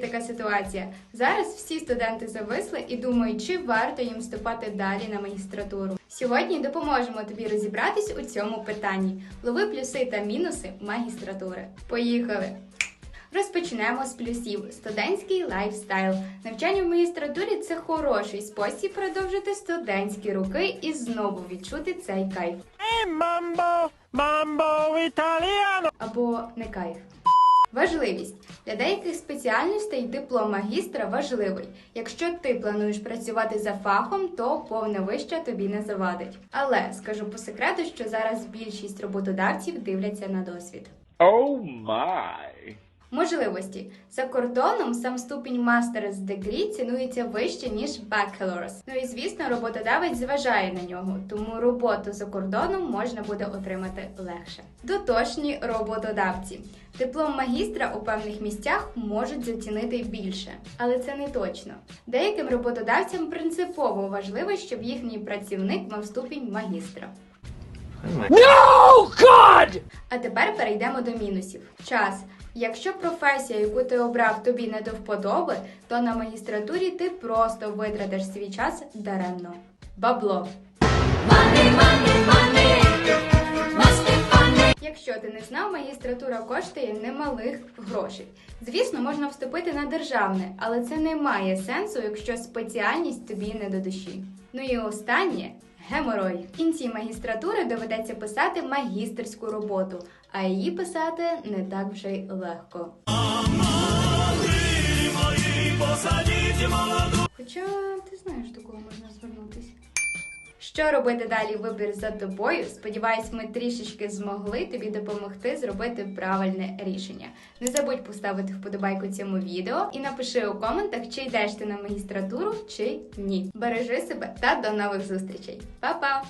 така ситуація. Зараз всі студенти зависли і думають, чи варто їм вступати далі на магістратуру. Сьогодні допоможемо тобі розібратись у цьому питанні. Лови плюси та мінуси магістратури. Поїхали! Розпочнемо з плюсів. Студентський лайфстайл. Навчання в магістратурі це хороший спосіб продовжити студентські роки і знову відчути цей кайф. Mambo, mambo italiano. або не кайф. Важливість для деяких спеціальностей диплом магістра важливий. Якщо ти плануєш працювати за фахом, то повне вище тобі не завадить. Але скажу по секрету, що зараз більшість роботодавців дивляться на досвід. Oh my. Можливості за кордоном сам ступінь Master's Degree цінується вище ніж Bachelor's. Ну і звісно, роботодавець зважає на нього, тому роботу за кордоном можна буде отримати легше. Дотошні роботодавці. Диплом магістра у певних місцях можуть зацінити більше, але це не точно. Деяким роботодавцям принципово важливо, щоб їхній працівник мав ступінь магістра. No, God! А тепер перейдемо до мінусів. Час. Якщо професія, яку ти обрав, тобі не до вподоби, то на магістратурі ти просто витратиш свій час даремно. Бабло. Якщо ти не знав, магістратура коштує немалих грошей. Звісно, можна вступити на державне, але це не має сенсу, якщо спеціальність тобі не до душі. Ну і останнє геморой. В кінці магістратури доведеться писати магістерську роботу, а її писати не так вже й легко. Хоча Що робити далі? Вибір за тобою. Сподіваюсь, ми трішечки змогли тобі допомогти зробити правильне рішення. Не забудь поставити вподобайку цьому відео і напиши у коментах, чи йдеш ти на магістратуру, чи ні. Бережи себе та до нових зустрічей. Па-па!